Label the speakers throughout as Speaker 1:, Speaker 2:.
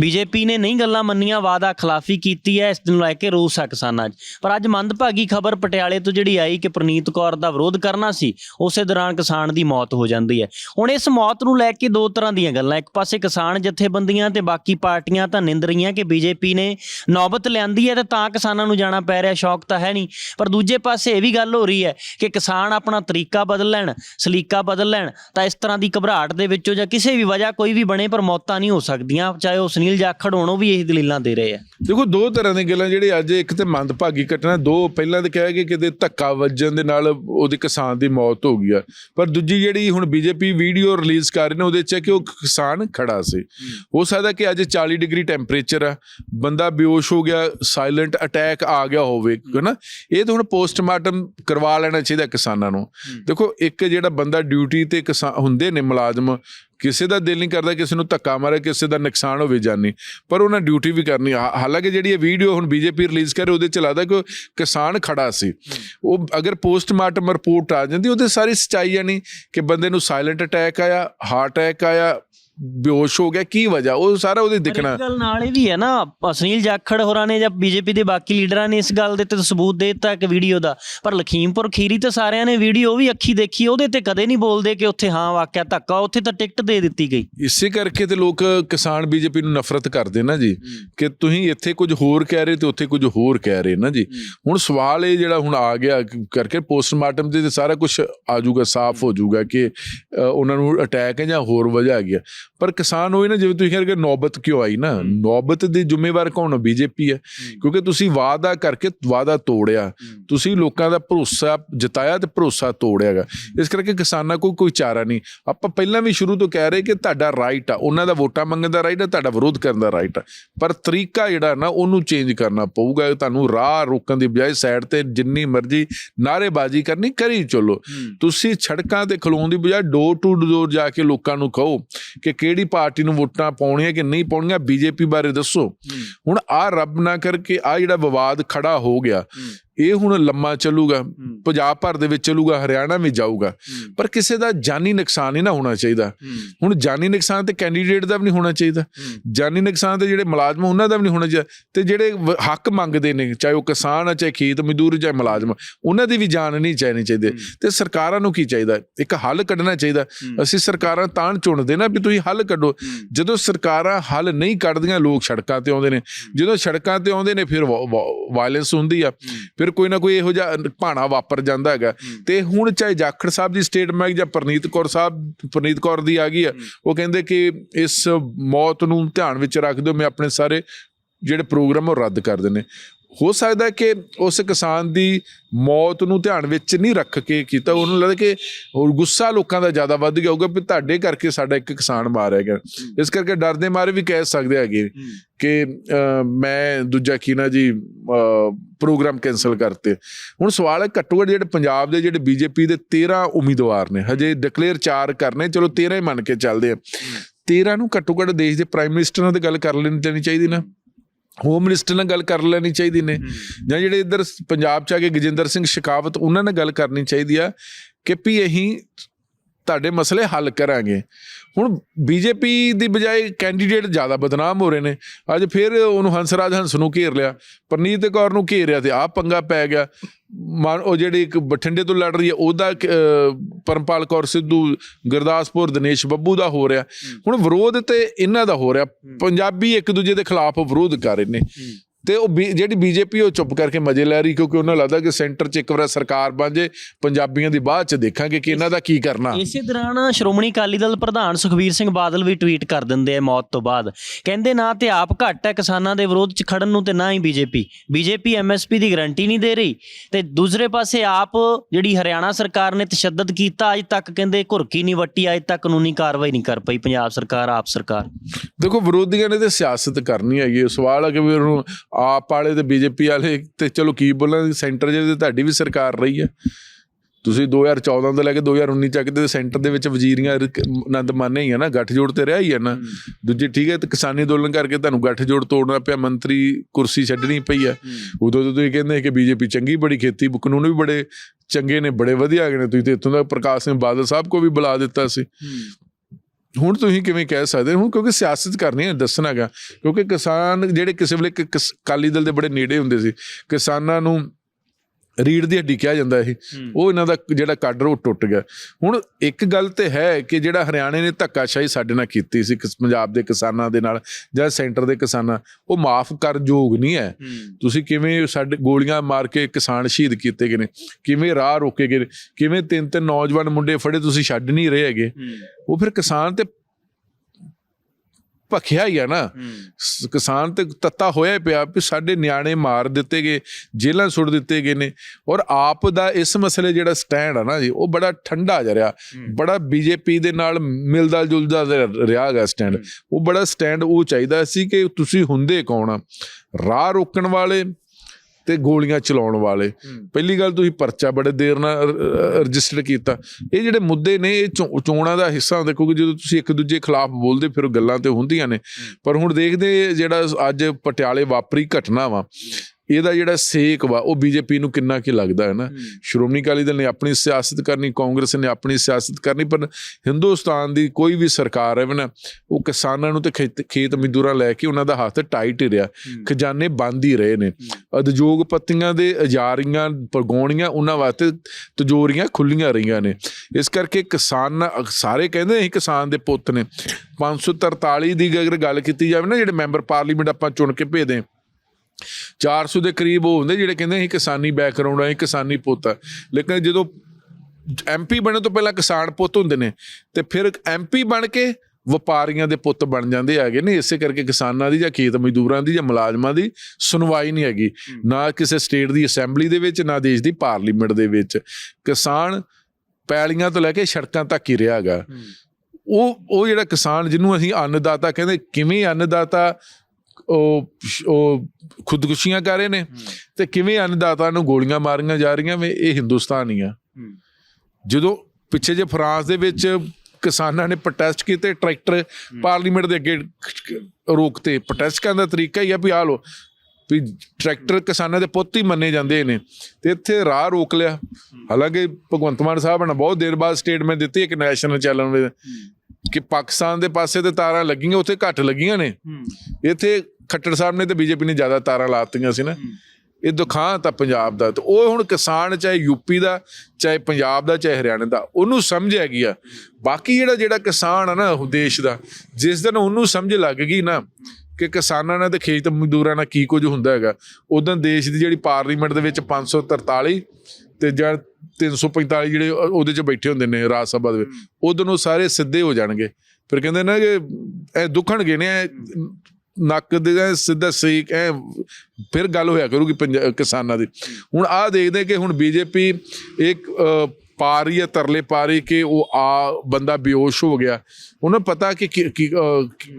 Speaker 1: BJP ਨੇ ਨਹੀਂ ਗੱਲਾਂ ਮੰਨੀਆਂ ਵਾਦਾ ਖਿਲਾਫੀ ਕੀਤੀ ਹੈ, ਇਸ ਨੂੰ ਲੈ ਕੇ ਰੋਸ ਹੈ ਕਿਸਾਨਾਂ 'ਚ। ਪਰ ਅੱਜ ਮੰਦਭਾਗੀ ਖਬਰ ਪਟਿਆਲੇ ਤੋਂ ਜਿਹੜੀ ਆਈ ਕਿ ਪ੍ਰਨੀਤ ਕੌਰ ਦਾ ਵਿਰੋਧ ਕਰਨਾ ਸੀ, ਉਸੇ ਦੌਰਾਨ ਕਿਸਾਨ ਦੀ ਮੌਤ ਹੋ ਜਾਂਦੀ ਹੈ। ਹੁਣ ਇਸ ਮੌਤ ਨੂੰ ਲੈ ਕੇ ਦੋ ਤਰ੍ਹਾਂ ਦੀਆਂ ਗੱਲਾਂ, ਇੱਕ ਪਾਸੇ ਕਿਸਾਨ ਜਥੇਬੰਦੀਆਂ ਤੇ ਬਾਕੀ ਪਾਰਟੀਆਂ ਤਾਂ ਨਿੰਦ ਰਹੀਆਂ ਕਿ ਬੀਜੇਪੀ ਨੇ ਨੌਬਤ ਲਿਆਂਦੀ ਹੈ ਤੇ ਤਾਂ ਕਿਸਾਨਾਂ ਨੂੰ ਜਾਣਾ ਪੈ ਰਿਹਾ, ਸ਼ੌਕ ਤਾਂ ਹੈ ਨਹੀਂ। ਪਰ ਦੂਜੇ ਪਾਸੇ ਇਹ ਵੀ ਗੱਲ ਹੋ ਰਹੀ ਹੈ ਕਿ ਕਿਸਾਨ ਆਪਣਾ ਤਰੀਕਾ ਬਦਲ ਲੈਣ, ਸਲੀਕਾ ਬਦਲ ਲੈਣ, ਤਾਂ ਇਸ ਤਰ੍ਹਾਂ ਦੀ ਘਬਰਾਹਟ ਦੇ ਵਿੱਚੋਂ ਜਾਂ ਕਿਸੇ ਵੀ ਵਜ੍ਹਾ ਕੋਈ ਵੀ ਬਣੇ ਪਰ ਮੌਤਾਂ ਨਹੀਂ ਹੋ ਸਕਦੀਆਂ, ਚਾਹੇ ਉਸ ਸੁਨੀਲ ਜਾਖੜ ਹੋਣ ਉਹ ਵੀ ਇਹ ਦਲੀਲਾਂ ਦੇ ਰਹੇ ਆ।
Speaker 2: ਦੇਖੋ, ਦੋ ਤਰ੍ਹਾਂ ਦੀਆਂ ਗੱਲਾਂ ਜਿਹੜੇ ਅੱਜ ਇੱਕ ਤੇ ਮੰਦਭਾਗੀ ਘਟਨਾ, ਦੋ ਪਹਿਲਾਂ ਤਾਂ ਕਿਹਾ ਕਿ ਕਿਤੇ ਧੱਕਾ ਵੱਜਣ ਦੇ ਨਾਲ ਉਹਦੇ ਕਿਸਾਨ ਦੀ ਮੌਤ ਹੋ ਗਈ ਆ। ਪਰ ਦੂਜੀ ਜਿਹੜੀ ਹੁਣ ਬੀਜੇਪੀ ਵੀਡੀਓ ਰਿਲੀਜ਼ ਕਰ ਰਹੀ ਨੇ, ਉਹਦੇ ਚ ਕਿ ਉਹ ਕਿਸਾਨ ਖੜਾ ਸੀ। ਹੋ ਸਕਦਾ ਕਿ ਅੱਜ 40 ਡਿਗਰੀ ਟੈਂਪਰੇਚਰ ਆ, ਬੰਦਾ ਬੇਹੋਸ਼ ਹੋ ਗਿਆ ਸਾਇਲੈਂਟ ਅਟੈਕ ਆ ਗਿਆ ਹੋਵੇ, ਹੈਨਾ? ਇਹ ਤਾਂ ਹੁਣ ਪੋਸਟਮਾਰਟਮ ਕਰਵਾ ਲੈਣਾ ਚਾਹੀਦਾ ਕਿਸਾਨਾਂ ਨੂੰ। ਦੇਖੋ, ਇੱਕ ਜਿਹੜਾ ਬੰਦਾ ਡਿਊਟੀ ਤੇ ਕਿਸਾਨ ਹੁੰਦੇ ਨੇ ਮੁਲਾਜ਼ਮ ਕਿਸੇ ਦਾ ਦਿਲ ਨਹੀਂ ਕਰਦਾ ਕਿਸੇ ਨੂੰ ਧੱਕਾ ਮਾਰੇ ਕਿਸੇ ਦਾ ਨੁਕਸਾਨ ਹੋਵੇ ਜਾਨੀ। ਪਰ ਉਹਨਾਂ ਡਿਊਟੀ ਵੀ ਕਰਨੀ। ਹਾਲਾਂਕਿ ਜਿਹੜੀ ਇਹ ਵੀਡੀਓ ਹੁਣ ਬੀਜੇਪੀ ਰਿਲੀਜ਼ ਕਰੇ ਉਹਦੇ ਚ ਲੱਗਦਾ ਕਿ ਕਿਸਾਨ ਖੜਾ ਸੀ। ਉਹ ਅਗਰ ਪੋਸਟਮਾਰਟਮ ਰਿਪੋਰਟ ਆ ਜਾਂਦੀ ਉਹਦੇ ਸਾਰੀ ਸਚਾਈ ਜਾਨੀ ਕਿ ਬੰਦੇ ਨੂੰ ਸਾਇਲੈਂਟ ਅਟੈਕ ਆਇਆ ਹਾਰਟ ਅਟੈਕ ਆਇਆ ਬੇਹੋਸ਼ ਹੋ ਗਿਆ ਕੀ ਵਜ੍ਹਾ? ਉਹ ਸਾਰਾ ਉਹਦੇ ਦਿਖਣਾ।
Speaker 1: ਗੱਲ ਨਾਲ ਇਹ ਵੀ ਹੈ ਨਾ ਸੁਨੀਲ ਜਾਖੜ ਹੋਰਾਂ ਨੇ ਜਾਂ ਬੀਜੇਪੀ ਦੇ ਬਾਕੀ ਲੀਡਰਾਂ ਨੇ ਇਸ ਗੱਲ ਦੇ ਤੇ ਸਬੂਤ ਦੇ ਦਿੱਤਾ ਇੱਕ ਵੀਡੀਓ ਦਾ। ਪਰ ਲਖੀਮਪੁਰ ਖੀਰੀ ਤੇ ਸਾਰਿਆਂ ਨੇ ਵੀਡੀਓ ਵੀ ਅੱਖੀ ਦੇਖੀ ਉਹਦੇ ਤੇ ਕਦੇ ਨਹੀਂ ਬੋਲਦੇ ਕਿ ਉੱਥੇ ਹਾਂ ਵਾਕਿਆ ਧੱਕਾ ਉੱਥੇ ਤਾਂ ਟਿਕਟ ਦੇ ਦਿੱਤੀ ਗਈ।
Speaker 2: ਇਸੇ ਕਰਕੇ ਤੇ ਲੋਕ ਕਿਸਾਨ ਬੀਜੇਪੀ ਨੂੰ ਨਫ਼ਰਤ ਕਰਦੇ ਨਾ ਜੀ ਕਿ ਤੁਸੀਂ ਇੱਥੇ ਕੁਝ ਹੋਰ ਕਹਿ ਰਹੇ ਤੇ ਉੱਥੇ ਕੁਝ ਹੋਰ ਕਹਿ ਰਹੇ ਨਾ ਜੀ। ਹੁਣ ਸਵਾਲ ਇਹ ਜਿਹੜਾ ਹੁਣ ਆ ਗਿਆ ਕ- ਕਰਕੇ ਪੋਸਟਮਾਰਟਮ ਦੇ ਤੇ ਸਾਰਾ ਕੁਝ ਆ ਜਾਊਗਾ ਸਾਫ਼ ਹੋ ਜਾਊਗਾ ਕਿ ਉਹਨਾਂ ਨੂੰ ਅਟੈਕ ਹੈ ਜਾਂ ਹੋਰ ਵਜ੍ਹਾ ਆ। ਪਰ ਕਿਸਾਨ ਹੋਏ ਨਾ ਜਿਵੇਂ ਤੁਸੀਂ ਕਹਿੰਦੇ ਕਿ ਨੌਬਤ ਕਿਉਂ ਆਈ ਨਾ? ਨੌਬਤ ਦੀ ਜ਼ਿੰਮੇਵਾਰ ਕੌਣ ਬੀਜੇਪੀ ਹੈ। ਕਿਉਂਕਿ ਤੁਸੀਂ ਵਾਅਦਾ ਕਰਕੇ ਵਾਅਦਾ ਤੋੜਿਆ। ਤੁਸੀਂ ਲੋਕਾਂ ਦਾ ਭਰੋਸਾ ਜਤਾਇਆ ਤੇ ਭਰੋਸਾ ਤੋੜਿਆਗਾ ਇਸ ਕਰਕੇ ਕਿਸਾਨਾਂ ਕੋਲ ਕੋਈ ਚਾਰਾ ਨਹੀਂ। ਆਪਾਂ ਪਹਿਲਾਂ ਵੀ ਸ਼ੁਰੂ ਤੋਂ ਕਹਿ ਰਹੇ ਕਿ ਤੁਹਾਡਾ ਰਾਈਟ ਆ। ਉਹਨਾਂ ਦਾ ਵੋਟਾਂ ਮੰਗਣ ਦਾ ਰਾਈਟ ਆ ਤੁਹਾਡਾ ਵਿਰੋਧ ਕਰਨ ਦਾ ਰਾਈਟ ਆ। ਪਰ ਤਰੀਕਾ ਜਿਹੜਾ ਨਾ ਉਹਨੂੰ ਚੇਂਜ ਕਰਨਾ ਪਊਗਾ। ਤੁਹਾਨੂੰ ਰਾਹ ਰੋਕਣ ਦੀ ਬਜਾਏ ਸਾਈਡ ਤੇ ਜਿੰਨੀ ਮਰਜ਼ੀ ਨਾਅਰੇਬਾਜ਼ੀ ਕਰਨੀ ਕਰੀ ਚੱਲੋ। ਤੁਸੀਂ ਸੜਕਾਂ ਤੇ ਖਲੋਣ ਦੀ ਬਜਾਏ ਡੋਰ ਟੂ ਡੋਰ ਜਾ ਕੇ ਲੋਕਾਂ ਨੂੰ ਕਹੋ ਕਿ ਕਿਹੜੀ ਪਾਰਟੀ ਨੂੰ ਵੋਟਾਂ ਪਾਉਣੀਆਂ ਕਿ ਨਹੀਂ ਪਾਉਣੀਆਂ ਬੀਜੇਪੀ ਬਾਰੇ ਦੱਸੋ। ਹੁਣ ਆ ਰੱਬ ਨਾ ਕਰਕੇ ਆ ਜਿਹੜਾ ਵਿਵਾਦ ਖੜਾ ਹੋ ਗਿਆ। ਇਹ ਹੁਣ ਲੰਮਾ ਚੱਲੂਗਾ ਪੰਜਾਬ ਭਰ ਦੇ ਵਿੱਚ ਚੱਲੂਗਾ ਹਰਿਆਣਾ ਵੀ ਜਾਊਗਾ। ਪਰ ਕਿਸੇ ਦਾ ਜਾਨੀ ਨੁਕਸਾਨ ਨਹੀਂ ਨਾ ਹੋਣਾ ਚਾਹੀਦਾ। ਹੁਣ ਜਾਨੀ ਨੁਕਸਾਨ ਤੇ ਕੈਂਡੀਡੇਟ ਦਾ ਵੀ ਨਹੀਂ ਹੋਣਾ ਚਾਹੀਦਾ। ਜਾਨੀ ਨੁਕਸਾਨ ਤੇ ਜਿਹੜੇ ਮੁਲਾਜ਼ਮ ਉਹਨਾਂ ਦਾ ਵੀ ਨਹੀਂ ਹੋਣਾ ਚਾਹੀਦਾ। ਤੇ ਜਿਹੜੇ ਹੱਕ ਮੰਗਦੇ ਨੇ ਚਾਹੇ ਉਹ ਕਿਸਾਨ ਆ ਚਾਹੇ ਖੇਤ ਮਜ਼ਦੂਰ ਚਾਹੇ ਮੁਲਾਜ਼ਮ ਉਹਨਾਂ ਦੀ ਵੀ ਜਾਨ ਨਹੀਂ ਚਾਹੀਦੀ ਚਾਹੀਦੀ। ਤੇ ਸਰਕਾਰਾਂ ਨੂੰ ਕੀ ਚਾਹੀਦਾ? ਇੱਕ ਹੱਲ ਕੱਢਣਾ ਚਾਹੀਦਾ। ਅਸੀਂ ਸਰਕਾਰਾਂ ਤਾਂ ਚੁਣਦੇ ਨਾ ਵੀ ਤੁਸੀਂ ਹੱਲ ਕੱਢੋ। ਜਦੋਂ ਸਰਕਾਰਾਂ ਹੱਲ ਨਹੀਂ ਕੱਢਦੀਆਂ ਲੋਕ ਸੜਕਾਂ ਤੇ ਆਉਂਦੇ ਨੇ। ਜਦੋਂ ਸੜਕਾਂ ਤੇ ਆਉਂਦੇ ਨੇ ਫਿਰ ਵਾਇਲੈਂਸ ਹੁੰਦੀ ਆ। ਫਿਰ ਕੋਈ ਨਾ ਕੋਈ ਇਹੋ ਜਿਹਾ ਭਾਣਾ ਵਾਪਰ ਜਾਂਦਾ ਹੈਗਾ। ਤੇ ਹੁਣ ਚਾਹੇ ਜਾਖੜ ਸਾਹਿਬ ਦੀ ਸਟੇਟਮੈਂਟ ਜਾਂ ਪ੍ਰਨੀਤ ਕੌਰ ਸਾਹਿਬ ਪ੍ਰਨੀਤ ਕੌਰ ਦੀ ਆ ਗਈ ਆ ਉਹ ਕਹਿੰਦੇ ਕਿ ਇਸ ਮੌਤ ਨੂੰ ਧਿਆਨ ਵਿੱਚ ਰੱਖਦੇ ਹੋ ਮੈਂ ਆਪਣੇ ਸਾਰੇ ਜਿਹੜੇ ਪ੍ਰੋਗਰਾਮ ਉਹ ਰੱਦ ਕਰ ਦਿੰਨੇ ਹੋ ਸਕਦਾ ਕਿ ਉਸ ਕਿਸਾਨ ਦੀ ਮੌਤ ਨੂੰ ਧਿਆਨ ਵਿੱਚ ਨਹੀਂ ਰੱਖ ਕੇ ਕੀਤਾ। ਉਹਨੂੰ ਲੱਗਦਾ ਕਿ ਹੋਰ ਗੁੱਸਾ ਲੋਕਾਂ ਦਾ ਜ਼ਿਆਦਾ ਵੱਧ ਗਿਆ ਹੋਊਗਾ ਵੀ ਤੁਹਾਡੇ ਕਰਕੇ ਸਾਡਾ ਇੱਕ ਕਿਸਾਨ ਮਾਰਿਆ ਗਿਆ ਇਸ ਕਰਕੇ ਡਰਦੇ ਮਾਰੇ ਵੀ ਕਹਿ ਸਕਦੇ ਹੈਗੇ ਕਿ ਮੈਂ ਦੂਜਾ ਕੀ ਨਾ ਜੀ ਪ੍ਰੋਗਰਾਮ ਕੈਨਸਲ ਕਰਤੇ। ਹੁਣ ਸਵਾਲ ਹੈ ਘੱਟੋ ਘੱਟ ਜਿਹੜੇ ਪੰਜਾਬ ਦੇ ਜਿਹੜੇ ਬੀਜੇਪੀ ਦੇ 13 ਉਮੀਦਵਾਰ ਨੇ ਹਜੇ ਡਿਕਲੇਅਰ 4 ਕਰਨੇ ਚਲੋ 13 ਹੀ ਮੰਨ ਕੇ ਚੱਲਦੇ ਆ। 13 ਨੂੰ ਘੱਟੋ ਘੱਟ ਦੇਸ਼ ਦੇ ਪ੍ਰਾਈਮ ਮਿਨਿਸਟਰ ਨਾਲ ਤੇ ਗੱਲ ਕਰ ਲੈਣੀ ਚਾਹੀਦੀ ਨਾ। ਹੋਮ ਮਿਨਿਸਟਰ ਨਾਲ ਗੱਲ ਕਰ ਲੈਣੀ ਚਾਹੀਦੀ ਨੇ। ਜਾਂ ਜਿਹੜੇ ਇੱਧਰ ਪੰਜਾਬ ਚ ਆ ਕੇ ਗਜਿੰਦਰ ਸਿੰਘ ਸ਼ਿਕਾਵਤ ਉਹਨਾਂ ਨਾਲ ਗੱਲ ਕਰਨੀ ਚਾਹੀਦੀ ਆ ਕਿ ਵੀ ਅਸੀਂ ਤੁਹਾਡੇ ਮਸਲੇ ਹੱਲ ਕਰਾਂਗੇ। ਹੁਣ ਬੀਜੇਪੀ ਦੀ ਬਜਾਏ ਕੈਂਡੀਡੇਟ ਜ਼ਿਆਦਾ ਬਦਨਾਮ ਹੋ ਰਹੇ ਨੇ। ਅੱਜ ਫਿਰ ਉਹਨੂੰ ਹੰਸਰਾਜ ਹੰਸ ਨੂੰ ਘੇਰ ਲਿਆ ਪ੍ਰਨੀਤ ਕੌਰ ਨੂੰ ਘੇਰਿਆ ਤੇ ਆਹ ਪੰਗਾ ਪੈ ਗਿਆ। ਮਨ ਉਹ ਜਿਹੜੀ ਇੱਕ ਬਠਿੰਡੇ ਤੋਂ ਲੜ ਰਹੀ ਹੈ ਉਹਦਾ ਪਰਮਪਾਲ ਕੌਰ ਸਿੱਧੂ ਗੁਰਦਾਸਪੁਰ ਦਿਨੇਸ਼ ਬੱਬੂ ਦਾ ਹੋ ਰਿਹਾ। ਹੁਣ ਵਿਰੋਧ ਤੇ ਇਹਨਾਂ ਦਾ ਹੋ ਰਿਹਾ। ਪੰਜਾਬੀ ਇੱਕ ਦੂਜੇ ਦੇ ਖਿਲਾਫ ਵਿਰੋਧ ਕਰ ਰਹੇ ਨੇ। ਤੇ ਉਹ ਜਿਹੜੀ ਬੀਜੇਪੀ ਉਹ ਚੁੱਪ ਕਰਕੇ ਮਜ਼ੇ ਲੈ ਰਹੀ ਕਿਉਂਕਿ ਉਹਨਾਂ ਲੱਗਦਾ ਕਿ ਸੈਂਟਰ 'ਚ ਇੱਕ ਵਾਰ ਸਰਕਾਰ ਬਣ ਜੇ ਪੰਜਾਬੀਆਂ ਦੀ ਬਾਅਦ 'ਚ ਦੇਖਾਂਗੇ ਕਿ ਇਹਨਾਂ ਦਾ ਕੀ ਕਰਨਾ।
Speaker 1: ਇਸੇ ਦੌਰਾਨ ਸ਼੍ਰੋਮਣੀ ਅਕਾਲੀ ਦਲ ਪ੍ਰਧਾਨ ਸੁਖਬੀਰ ਸਿੰਘ ਬਾਦਲ ਵੀ ਟਵੀਟ ਕਰ ਦਿੰਦੇ ਆ ਮੌਤ ਤੋਂ ਬਾਅਦ। ਕਹਿੰਦੇ ਨਾ ਤੇ ਆਪ ਘੱਟ ਹੈ ਕਿਸਾਨਾਂ ਦੇ ਵਿਰੋਧ 'ਚ ਖੜਨ ਨੂੰ ਤੇ ਨਾ ਹੀ ਬੀਜੇਪੀ। ਬੀਜੇਪੀ ਐਮਐਸਪੀ ਦੀ ਗਾਰੰਟੀ ਨਹੀਂ ਦੇ ਰਹੀ। ਤੇ ਦੂਸਰੇ ਪਾਸੇ ਆਪ ਜਿਹੜੀ ਹਰਿਆਣਾ ਸਰਕਾਰ ਨੇ ਤਸ਼ੱਦਦ ਕੀਤਾ ਅੱਜ ਤੱਕ ਕਹਿੰਦੇ ਘੁਰਕੀ ਨਹੀਂ ਵੱਟੀ ਅੱਜ ਤੱਕ ਕਾਨੂੰਨੀ ਕਾਰਵਾਈ ਨਹੀਂ ਕਰ ਪਈ ਪੰਜਾਬ ਸਰਕਾਰ ਆਪ ਸਰਕਾਰ।
Speaker 2: ਦੇਖੋ ਵਿਰੋਧੀਆਂ ਨੇ ਤੇ ਸਿਆਸਤ ਕਰਨੀ ਹੈਗੀ। ਸਵਾਲ ਹੈ ਕਿ ਵੀ ਉਹਨੂੰ ਆਪ ਵਾਲੇ ਤੇ ਬੀਜੇਪੀ ਵਾਲੇ ਤੇ ਚਲੋ ਕੀ ਬੋਲਾਂ ਸੈਂਟਰ ਜੇ ਤੇ ਤੁਹਾਡੀ ਵੀ ਸਰਕਾਰ ਰਹੀ ਹੈ। ਤੁਸੀਂ 2014 ਤੋਂ ਲੈ ਕੇ 2019 ਤੱਕ ਦੇ ਸੈਂਟਰ ਦੇ ਵਿੱਚ ਵਜ਼ੀਰੀਆਂ ਆਨੰਦ ਮਾਨੇ ਹੀ ਆ ਨਾ ਗੱਠਜੋੜ ਤੇ ਰਿਹਾ ਹੀ ਹੈ ਨਾ। ਦੂਜੀ ਠੀਕ ਹੈ ਤੇ ਕਿਸਾਨੀ ਅੰਦੋਲਨ ਕਰਕੇ ਤੁਹਾਨੂੰ ਗੱਠਜੋੜ ਤੋੜਨਾ ਪਿਆ ਮੰਤਰੀ ਕੁਰਸੀ ਛੱਡਣੀ ਪਈ ਹੈ। ਉਦੋਂ ਤੋਂ ਤੁਸੀਂ ਕਹਿੰਦੇ ਕਿ ਬੀਜੇਪੀ ਚੰਗੀ ਬੜੀ ਖੇਤੀ ਕਾਨੂੰਨ ਵੀ ਬੜੇ ਚੰਗੇ ਨੇ ਬੜੇ ਵਧੀਆ ਹੈਗੇ ਨੇ। ਤੁਸੀਂ ਤੇ ਇੱਥੋਂ ਦਾ ਪ੍ਰਕਾਸ਼ ਸਿੰਘ ਬਾਦਲ ਸਾਹਿਬ ਕੋ ਵੀ ਬੁਲਾ ਦਿੱਤਾ ਸੀ। ਹੁਣ ਤੁਸੀਂ ਕਿਵੇਂ ਕਹਿ ਸਕਦੇ ਹੋ? ਹੁਣ ਕਿਉਂਕਿ ਸਿਆਸਤ ਕਰਨੀ ਹੈ ਦੱਸਣਾਗਾ ਕਿਉਂਕਿ ਕਿਸਾਨ ਜਿਹੜੇ ਕਿਸੇ ਵੇਲੇ ਕ- ਅਕਾਲੀ ਦਲ ਦੇ ਬੜੇ ਨੇੜੇ ਹੁੰਦੇ ਸੀ ਕਿਸਾਨਾਂ ਨੂੰ ਰੀੜ ਦੀ ਹੱਡੀ ਕਿਹਾ ਜਾਂਦਾ ਇਹ। ਉਹ ਇਹਨਾਂ ਦਾ ਜਿਹੜਾ ਕਾਡਰ ਉਹ ਟੁੱਟ ਗਿਆ। ਹੁਣ ਇੱਕ ਗੱਲ ਤੇ ਹੈ ਕਿ ਜਿਹੜਾ ਹਰਿਆਣੇ ਨੇ ਧੱਕਾਸ਼ਾਹੀ ਸਾਡੇ ਨਾਲ ਕੀਤੀ ਸੀ ਕਿਸ- ਪੰਜਾਬ ਦੇ ਕਿਸਾਨਾਂ ਦੇ ਨਾਲ ਜਾਂ ਸੈਂਟਰ ਦੇ ਕਿਸਾਨਾਂ ਉਹ ਮਾਫ ਕਰ ਯੋਗ ਨਹੀਂ ਹੈ। ਤੁਸੀਂ ਕਿਵੇਂ ਸਾਡੇ ਗੋਲੀਆਂ ਮਾਰ ਕੇ ਕਿਸਾਨ ਸ਼ਹੀਦ ਕੀਤੇ ਗਏ ਨੇ? ਕਿਵੇਂ ਰਾਹ ਰੋਕੇ ਗਏ ਕਿਵੇਂ ਤਿੰਨ ਤਿੰਨ ਨੌਜਵਾਨ ਮੁੰਡੇ ਫੜੇ ਤੁਸੀਂ ਛੱਡ ਨਹੀਂ ਰਹੇ ਹੈਗੇ? ਉਹ ਫਿਰ ਕਿਸਾਨ ਤੇ ਭਖਿਆ ਹੀ ਆ ਨਾ। ਕਿਸਾਨ ਤੇ ਤੱਤਾ ਹੋਇਆ ਪਿਆ ਵੀ ਸਾਡੇ ਨਿਆਣੇ ਮਾਰ ਦਿੱਤੇ ਗਏ ਜੇਲ੍ਹਾਂ ਸੁੱਟ ਦਿੱਤੇ ਗਏ ਨੇ ਔਰ ਆਪ ਦਾ ਇਸ ਮਸਲੇ ਜਿਹੜਾ ਸਟੈਂਡ ਆ ਨਾ ਜੀ ਉਹ ਬੜਾ ਠੰਡਾ ਜਾ ਰਿਹਾ। ਬੜਾ ਬੀਜੇਪੀ ਦੇ ਨਾਲ ਮਿਲਦਾ ਜੁਲਦਾ ਰਿਹਾ ਹੈਗਾ ਸਟੈਂਡ। ਉਹ ਬੜਾ ਸਟੈਂਡ ਉਹ ਚਾਹੀਦਾ ਸੀ ਕਿ ਤੁਸੀਂ ਹੁੰਦੇ ਕੌਣ ਆ? ਰਾਹ ਰੋਕਣ ਵਾਲੇ ਤੇ ਗੋਲੀਆਂ ਚਲਾਉਣ ਵਾਲੇ। ਪਹਿਲੀ ਗੱਲ ਤੁਸੀਂ ਪਰਚਾ ਬੜੇ ਦੇਰ ਨਾਲ ਰਜਿਸਟਰ ਕੀਤਾ। ਇਹ ਜਿਹੜੇ ਮੁੱਦੇ ਨੇ ਇਹ ਚੋਣਾਂ ਦਾ ਹਿੱਸਾ ਹੁੰਦੇ ਕਿਉਂਕਿ ਜਦੋਂ ਤੁਸੀਂ ਇੱਕ ਦੂਜੇ ਖਿਲਾਫ ਬੋਲਦੇ ਫਿਰ ਉਹ ਗੱਲਾਂ ਤੇ ਹੁੰਦੀਆਂ ਨੇ। ਪਰ ਹੁਣ ਦੇਖਦੇ ਜਿਹੜਾ ਅੱਜ ਪਟਿਆਲੇ ਵਾਪਰੀ ਘਟਨਾ ਵਾ ਇਹਦਾ ਜਿਹੜਾ ਸੇਕ ਵਾ ਉਹ ਬੀਜੇਪੀ ਨੂੰ ਕਿੰਨਾ ਕੀ ਲੱਗਦਾ ਹੈ ਨਾ? ਸ਼੍ਰੋਮਣੀ ਅਕਾਲੀ ਦਲ ਨੇ ਆਪਣੀ ਸਿਆਸਤ ਕਰਨੀ ਕਾਂਗਰਸ ਨੇ ਆਪਣੀ ਸਿਆਸਤ ਕਰਨੀ ਪਰ ਹਿੰਦੁਸਤਾਨ ਦੀ ਕੋਈ ਵੀ ਸਰਕਾਰ ਹੈ ਨਾ ਉਹ ਕਿਸਾਨਾਂ ਨੂੰ ਤੇ ਖੇਤ ਮਜ਼ਦੂਰਾਂ ਲੈ ਕੇ ਉਹਨਾਂ ਦਾ ਹੱਥ ਟਾਈਟ ਹੀ ਰਿਹਾ ਖਜ਼ਾਨੇ ਬੰਦ ਹੀ ਰਹੇ ਨੇ। ਉਦਯੋਗ ਪੱਤੀਆਂ ਦੇ ਅਜਾਰੀਆਂ ਪਗਾਉਣੀਆਂ ਉਹਨਾਂ ਵਾਸਤੇ ਤਜੋਰੀਆਂ ਖੁੱਲੀਆਂ ਰਹੀਆਂ ਨੇ। ਇਸ ਕਰਕੇ ਕਿਸਾਨ ਸਾਰੇ ਕਹਿੰਦੇ ਅਸੀਂ ਕਿਸਾਨ ਦੇ ਪੁੱਤ ਨੇ। 543 ਦੀ ਅਗਰ ਗੱਲ ਕੀਤੀ ਜਾਵੇ ਨਾ ਜਿਹੜੇ ਮੈਂਬਰ ਪਾਰਲੀਮੈਂਟ ਆਪਾਂ ਚੁਣ ਕੇ ਭੇਜਦੇ 400 ਦੇ ਕਰੀਬ ਉਹ ਹੁੰਦੇ ਜਿਹੜੇ ਕਹਿੰਦੇ ਅਸੀਂ ਕਿਸਾਨੀ ਬੈਕਗ੍ਰਾਉਂਡ ਆ ਅਸੀਂ ਕਿਸਾਨੀ ਪੁੱਤ ਆ। ਲੇਕਿਨ ਜਦੋਂ ਐਮਪੀ ਬਣਨ ਤੋਂ ਪਹਿਲਾਂ ਕਿਸਾਨ ਪੁੱਤ ਹੁੰਦੇ ਨੇ ਤੇ ਫਿਰ ਐਮਪੀ ਬਣ ਕੇ ਵਪਾਰੀਆਂ ਦੇ ਪੁੱਤ ਬਣ ਜਾਂਦੇ ਹੈਗੇ ਨੇ ਇਸੇ ਕਰਕੇ ਕਿਸਾਨਾਂ ਦੀ ਜਾਂ ਖੇਤ ਮਜ਼ਦੂਰਾਂ ਦੀ ਜਾਂ ਮੁਲਾਜ਼ਮਾਂ ਦੀ ਸੁਣਵਾਈ ਨਹੀਂ ਹੈਗੀ। ਨਾ ਕਿਸੇ ਸਟੇਟ ਦੀ ਅਸੈਂਬਲੀ ਦੇ ਵਿੱਚ ਨਾ ਦੇਸ਼ ਦੀ ਪਾਰਲੀਮੈਂਟ ਦੇ ਵਿੱਚ। ਕਿਸਾਨ ਪੈਲੀਆਂ ਤੋਂ ਲੈ ਕੇ ਸੜਕਾਂ ਤੱਕ ਹੀ ਰਿਹਾ ਹੈਗਾ। ਉਹ ਉਹ ਜਿਹੜਾ ਕਿਸਾਨ ਜਿਹਨੂੰ ਅਸੀਂ ਅੰਨਦਾਤਾ ਕਹਿੰਦੇ ਕਿਵੇਂ ਅੰਨਦਾਤਾ? ਉਹ ਉਹ ਖੁਦਕੁਸ਼ੀਆਂ ਕਰ ਰਹੇ ਨੇ ਤੇ ਕਿਵੇਂ ਅੰਨਦਾਤਾ ਨੂੰ ਗੋਲੀਆਂ ਮਾਰੀਆਂ ਜਾ ਰਹੀਆਂ ਵੇ ਇਹ ਹਿੰਦੁਸਤਾਨ ਹੀ ਆ। ਜਦੋਂ ਪਿੱਛੇ ਜੇ ਫਰਾਂਸ ਦੇ ਵਿੱਚ ਕਿਸਾਨਾਂ ਨੇ ਪ੍ਰੋਟੈਸਟ ਕੀਤੇ ਟਰੈਕਟਰ ਪਾਰਲੀਮੈਂਟ ਦੇ ਅੱਗੇ ਰੋਕਤੇ ਪ੍ਰੋਟੈਸਟ ਕਰਨ ਦਾ ਤਰੀਕਾ ਹੀ ਆ ਵੀ ਆ ਲੋ ਵੀ ਟਰੈਕਟਰ ਕਿਸਾਨਾਂ ਦੇ ਪੁੱਤ ਹੀ ਮੰਨੇ ਜਾਂਦੇ ਨੇ। ਤੇ ਇੱਥੇ ਰਾਹ ਰੋਕ ਲਿਆ। ਹਾਲਾਂਕਿ ਭਗਵੰਤ ਮਾਨ ਸਾਹਿਬ ਨੇ ਬਹੁਤ ਦੇਰ ਬਾਅਦ ਸਟੇਟਮੈਂਟ ਦਿੱਤੀ ਇੱਕ ਨੈਸ਼ਨਲ ਚੈਨਲ ਕਿ ਪਾਕਿਸਤਾਨ ਦੇ ਪਾਸੇ ਤੇ ਤਾਰਾਂ ਲੱਗੀਆਂ ਉੱਥੇ ਘੱਟ ਲੱਗੀਆਂ ਨੇ। ਇੱਥੇ ਖੱਟੜ ਸਾਹਿਬ ਨੇ ਤੇ ਬੀਜੇਪੀ ਨੇ ਜ਼ਿਆਦਾ ਤਾਰਾਂ ਲਾਤੀਆਂ ਸੀ ਨਾ। ਇਹ ਦੁਖਾਂ ਤਾਂ ਪੰਜਾਬ ਦਾ ਤੇ ਉਹ ਹੁਣ ਕਿਸਾਨ ਚਾਹੇ ਯੂਪੀ ਦਾ ਚਾਹੇ ਪੰਜਾਬ ਦਾ ਚਾਹੇ ਹਰਿਆਣਾ ਦਾ ਉਹਨੂੰ ਸਮਝ ਹੈਗੀ ਆ। ਬਾਕੀ ਜਿਹੜਾ ਜਿਹੜਾ ਕਿਸਾਨ ਆ ਨਾ ਉਹ ਦੇਸ਼ ਦਾ ਜਿਸ ਦਿਨ ਉਹਨੂੰ ਸਮਝ ਲੱਗ ਗਈ ਨਾ ਕਿ ਕਿਸਾਨਾਂ ਨਾਲ ਤੇ ਖੇਤ ਮਜ਼ਦੂਰਾਂ ਨਾਲ ਕੀ ਕੁਝ ਹੁੰਦਾ ਹੈਗਾ ਉਦੋਂ ਦੇਸ਼ ਦੀ ਜਿਹੜੀ ਪਾਰਲੀਮੈਂਟ ਦੇ ਵਿੱਚ 543 ਤੇ ਜਾਂ 345 ਜਿਹੜੇ ਉਹ- ਉਹਦੇ 'ਚ ਬੈਠੇ ਹੁੰਦੇ ਨੇ ਰਾਜ ਸਭਾ ਦੇ ਵਿੱਚ ਉਦੋਂ ਉਹ ਸਾਰੇ ਸਿੱਧੇ ਹੋ ਜਾਣਗੇ। ਫਿਰ ਕਹਿੰਦੇ ਨਾ ਕਿ ਇਹ ਦੁਖਣਗੇ ਨੇ ਨੱਕ ਦੇ ਐਂ ਸਿੱਧਾ ਸੇਕ ਐ ਫਿਰ ਗੱਲ ਹੋਇਆ ਕਰੂਗੀ ਕਿਸਾਨਾਂ ਦੀ। ਹੁਣ ਆਹ ਦੇਖਦੇ ਕਿ ਹੁਣ ਬੀਜੇਪੀ ਇੱਕ ਅ, ਪਾ ਰਹੀ ਹੈ ਤਰਲੇ ਪਾ ਰਹੀ ਕਿ ਉਹ ਆ ਬੰਦਾ ਬੇਹੋਸ਼ ਹੋ ਗਿਆ। ਉਹਨਾਂ ਪਤਾ ਕਿ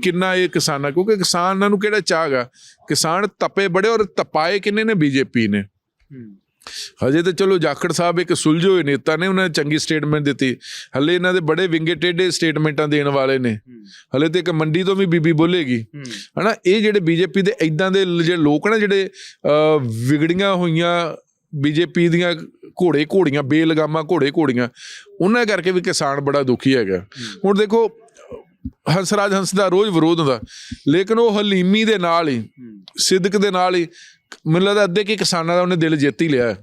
Speaker 2: ਕਿੰਨਾ ਇਹ ਕਿਸਾਨਾਂ ਕਿਉਂਕਿ ਕਿਸਾਨਾਂ ਨੂੰ ਕਿਹੜਾ ਚਾਹਗਾ ਕਿਸਾਨ ਤਪੇ ਬੜੇ ਔਰ ਤਪਾਏ ਕਿੰਨੇ ਨੇ ਬੀਜੇਪੀ ਨੇ? ਹਜੇ ਤੇ ਚਲੋ ਜਾਖੜ ਸਾਹਿਬ ਇੱਕ ਸੁਲਝੇ ਹੋਏ ਨੇਤਾ ਨੇ ਉਹਨਾਂ ਨੇ ਚੰਗੀ ਸਟੇਟਮੈਂਟ ਦਿੱਤੀ। ਹੱਲੇ ਇਹਨਾਂ ਦੇ ਬੜੇ ਵਿੰਗੇ ਟੇਢੇ ਸਟੇਟਮੈਂਟਾਂ ਦੇਣ ਵਾਲੇ ਨੇ। ਹਲੇ ਤੇ ਇੱਕ ਮੰਡੀ ਤੋਂ ਵੀ ਬੀਬੀ ਬੋਲੇਗੀ। ਹਨਾ ਇਹ ਜਿਹੜੇ ਬੀਜੇਪੀ ਦੇ ਇਦਾਂ ਦੇ ਜਿਹੜੇ ਲੋਕ ਨਾ ਜਿਹੜੇ ਵਿਗੜੀਆਂ ਹੋਈਆਂ ਬੀਜੇਪੀ ਦੀਆਂ ਘੋੜੇ ਘੋੜੀਆਂ ਬੇਲਗਾਮਾਂ ਘੋੜੇ ਘੋੜੀਆਂ ਉਹਨਾਂ ਕਰਕੇ ਵੀ ਕਿਸਾਨ ਬੜਾ ਦੁਖੀ ਹੈਗਾ। ਹੁਣ ਦੇਖੋ ਹੰਸਰਾਜ ਹੰਸ ਦਾ ਰੋਜ਼ ਵਿਰੋਧ ਹੁੰਦਾ। ਲੇਕਿਨ ਉਹ ਹਲੀਮੀ ਦੇ ਨਾਲ ਹੀ ਸਿੱਧਕ ਦੇ ਨਾਲ ਹੀ ਮੈਨੂੰ ਲੱਗਦਾ ਅੱਧੇ ਕਿ ਕਿਸਾਨਾਂ ਦਾ ਉਹਨੇ ਦਿਲ ਜਿੱਤ ਹੀ ਲਿਆ।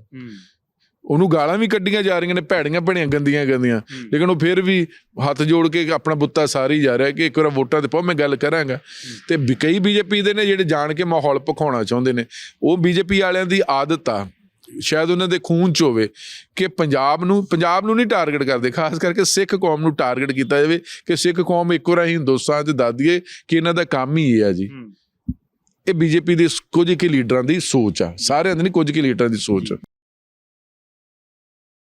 Speaker 2: ਉਹਨੂੰ ਗਾਲਾਂ ਵੀ ਕੱਢੀਆਂ ਜਾ ਰਹੀਆਂ ਨੇ ਭੈੜੀਆਂ ਭੈੜੀਆਂ ਗੰਦੀਆਂ ਗੰਦੀਆਂ। ਲੇਕਿਨ ਉਹ ਫਿਰ ਵੀ ਹੱਥ ਜੋੜ ਕੇ ਆਪਣਾ ਬੁੱਤਾ ਸਾਰੀ ਜਾ ਰਿਹਾ ਕਿ ਇੱਕ ਵਾਰ ਵੋਟਾਂ ਤੇ ਪਾਓ ਮੈਂ ਗੱਲ ਕਰਾਂਗਾ। ਤੇ ਕਈ ਬੀਜੇਪੀ ਦੇ ਨੇ ਜਿਹੜੇ ਜਾਣ ਕੇ ਮਾਹੌਲ ਭਖਾਉਣਾ ਚਾਹੁੰਦੇ ਨੇ। ਉਹ ਬੀਜੇਪੀ ਵਾਲਿਆਂ ਦੀ ਆਦਤ ਆ। ਸ਼ਾਇਦ ਉਹਨਾਂ ਦੇ ਖੂਨ ਚ ਹੋਵੇ ਕਿ ਪੰਜਾਬ ਨੂੰ ਪੰਜਾਬ ਨੂੰ ਨਹੀਂ ਟਾਰਗੇਟ ਕਰਦੇ ਖਾਸ ਕਰਕੇ ਸਿੱਖ ਕੌਮ ਨੂੰ ਟਾਰਗੇਟ ਕੀਤਾ ਜਾਵੇ ਕਿ ਸਿੱਖ ਕੌਮ ਇੱਕ ਵਾਰ ਹੀ ਹਿੰਦੁਸਤਾਨ ਤੇ ਦਾਦੀਏ ਕਿ ਇਹਨਾਂ ਦਾ ਕੰਮ ਹੀ ਇਹ ਆ ਜੀ। ਇਹ ਬੀਜੇਪੀ ਦੇ ਕੁਝ ਕੁ ਲੀਡਰਾਂ ਦੀ ਸੋਚ ਆ ਸਾਰਿਆਂ ਦੀ ਨਹੀਂ ਕੁਝ ਕੁ ਲੀਡਰਾਂ ਦੀ ਸੋਚ। ਆ